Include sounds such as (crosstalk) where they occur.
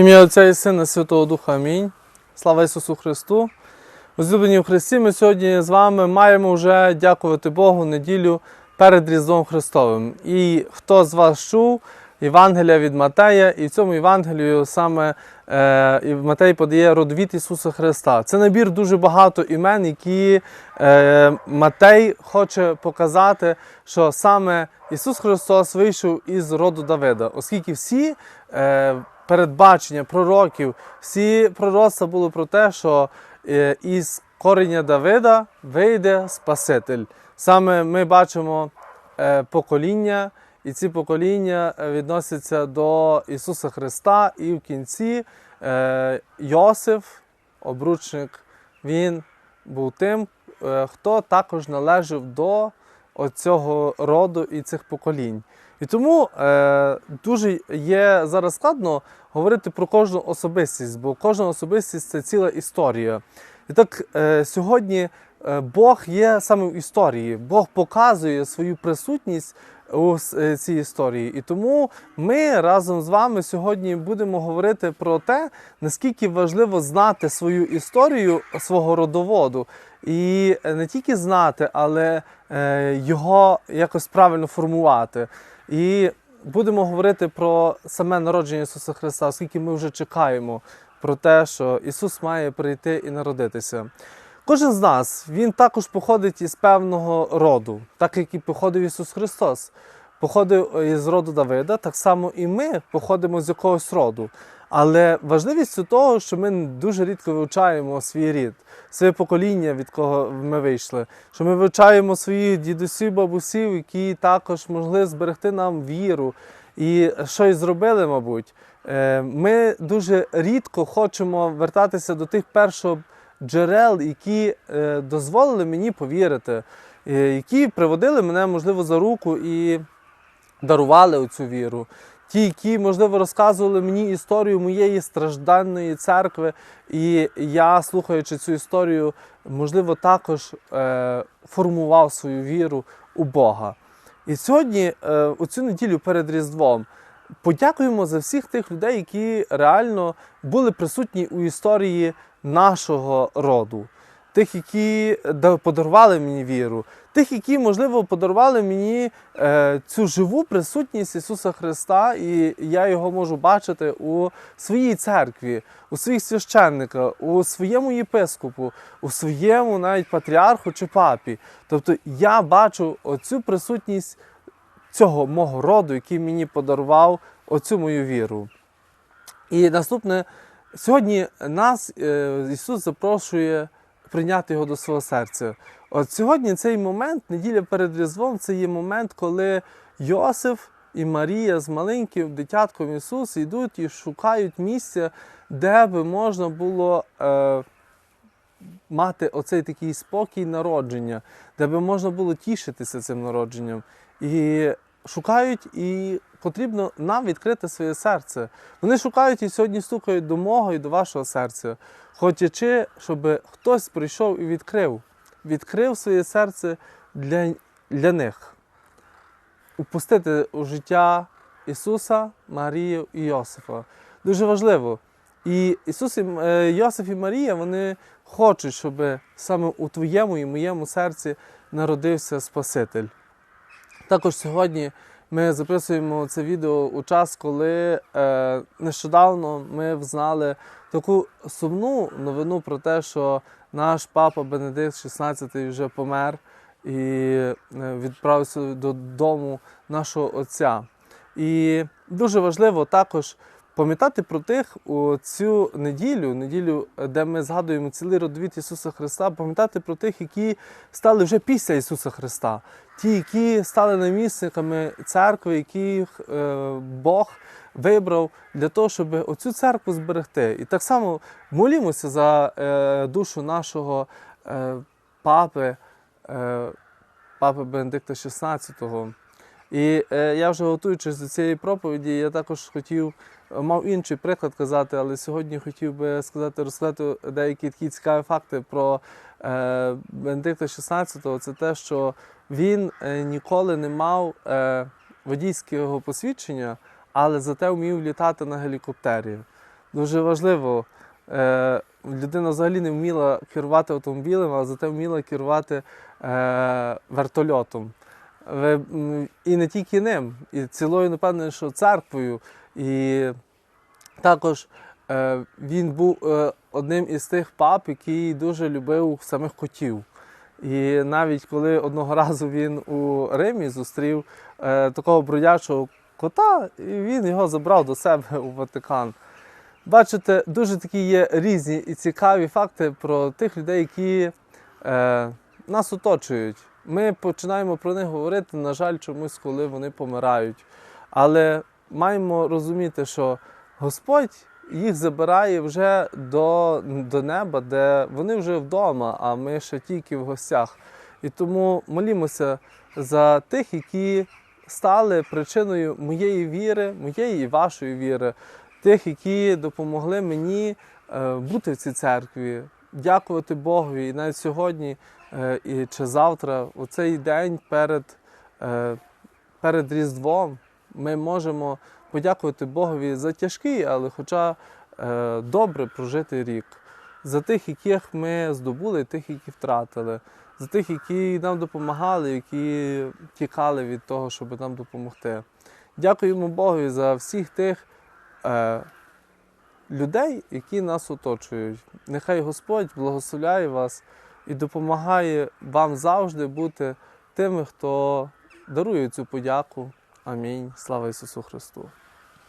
Ім'я Отця і Сина Святого Духа Амінь. Слава Ісусу Христу. Возлюблені в Христі, ми сьогодні з вами маємо вже дякувати Богу неділю перед Різдвом Христовим. І хто з вас чув Євангелія від Матея, і в цьому Євангелію саме е, Матей подає родовід Ісуса Христа. Це набір дуже багато імен, які е, Матей хоче показати, що саме Ісус Христос вийшов із роду Давида, оскільки всі е, передбачення пророків, всі пророцтва були про те, що е, із корення Давида вийде Спаситель. Саме ми бачимо е, покоління, і ці покоління е, відносяться до Ісуса Христа, і в кінці Йосиф, обручник, він був тим, хто також належав до оцього роду і цих поколінь. І тому е, дуже є зараз складно говорити про кожну особистість, бо кожна особистість це ціла історія. І так е, сьогодні е, Бог є саме в історії, Бог показує свою присутність у е, цій історії. І тому ми разом з вами сьогодні будемо говорити про те, наскільки важливо знати свою історію свого родоводу. І е, не тільки знати, але його якось правильно формувати. І будемо говорити про саме народження Ісуса Христа, оскільки ми вже чекаємо про те, що Ісус має прийти і народитися. Кожен з нас він також походить із певного роду, так як і походив Ісус Христос. Походив із роду Давида, так само і ми походимо з якогось роду. Але важливістю того, що ми дуже рідко вивчаємо свій рід, своє покоління, від кого ми вийшли, що ми вивчаємо своїх дідусів, бабусів, які також могли зберегти нам віру і щось зробили, мабуть. Е, Ми дуже рідко хочемо вертатися до тих перших джерел, які е, дозволили мені повірити, е, які приводили мене, можливо, за руку і дарували оцю віру. Ті, які, можливо, розказували мені історію моєї стражданної церкви, і я, слухаючи цю історію, можливо, також е, формував свою віру у Бога. І сьогодні, е, оцю неділю перед Різдвом, подякуємо за всіх тих людей, які реально були присутні у історії нашого роду. Тих, які подарували мені віру, тих, які, можливо, подарували мені е, цю живу присутність Ісуса Христа, і я його можу бачити у своїй церкві, у своїх священниках, у своєму єпископу, у своєму навіть патріарху чи папі. Тобто я бачу оцю присутність цього мого роду, який мені подарував оцю мою віру. І наступне, сьогодні нас е, Ісус запрошує прийняти його до свого серця. От сьогодні цей момент, неділя перед Різдвом, це є момент, коли Йосиф і Марія з маленьким дитятком Ісус йдуть і шукають місця, де би можна було е, мати оцей такий спокій народження, де би можна було тішитися цим народженням. І шукають, і потрібно нам відкрити своє серце. Вони шукають і сьогодні стукають до мого і до вашого серця, хочучи, щоб хтось прийшов і відкрив, відкрив своє серце для, для них, упустити у життя Ісуса, Марію і Йосифа. Дуже важливо. І Ісус, і е, Йосиф і Марія вони хочуть, щоб саме у твоєму і моєму серці народився Спаситель. Також сьогодні ми записуємо це відео у час, коли е, нещодавно ми взнали таку сумну новину про те, що наш папа Бенедикт XVI вже помер і е, відправився додому нашого Отця. І дуже важливо також пам'ятати про тих у цю неділю, неділю, де ми згадуємо цілий родовід Ісуса Христа, пам'ятати про тих, які стали вже після Ісуса Христа, ті, які стали намісниками церкви, яких е, Бог вибрав для того, щоб оцю церкву зберегти. І так само молімося за е, душу нашого е, папи, е, папи Бенедикта XVI. І е, я вже готуючись до цієї проповіді, я також хотів, мав інший приклад казати, але сьогодні хотів би сказати, розказати деякі такі цікаві факти про е, Бенедикта XVI. Це те, що він е, ніколи не мав е, водійського посвідчення, але зате вмів літати на гелікоптері. дуже важливо. Е, людина взагалі не вміла керувати автомобілем, а зате вміла керувати е, вертольотом. І не тільки ним, і цілою, напевно, що церквою. І також е, він був е, одним із тих пап, який дуже любив самих котів. І навіть коли одного (laughs) разу він у Римі зустрів е, такого бродячого кота, і він його забрав до себе (laughs) у Ватикан. Бачите, дуже такі є різні і цікаві факти про тих людей, які нас оточують. Ми починаємо про них говорити, на жаль, чомусь, коли вони помирають. Але маємо розуміти, що Господь їх забирає вже до, до неба, де вони вже вдома, а ми ще тільки в гостях. І тому молімося за тих, які стали причиною моєї віри, моєї і вашої віри, тих, які допомогли мені е, бути в цій церкві, дякувати Богові. І навіть сьогодні і чи завтра, у цей день перед, е, перед Різдвом, ми можемо подякувати Богові за тяжкий, але хоча е, добре прожитий рік, за тих, яких ми здобули, тих, які втратили, за тих, які нам допомагали, які тікали від того, щоб нам допомогти. Дякуємо Богові за всіх тих е, людей, які нас оточують. Нехай Господь благословляє вас і допомагає вам завжди бути тими, хто дарує цю подяку. Амінь. Слава Ісусу Христу!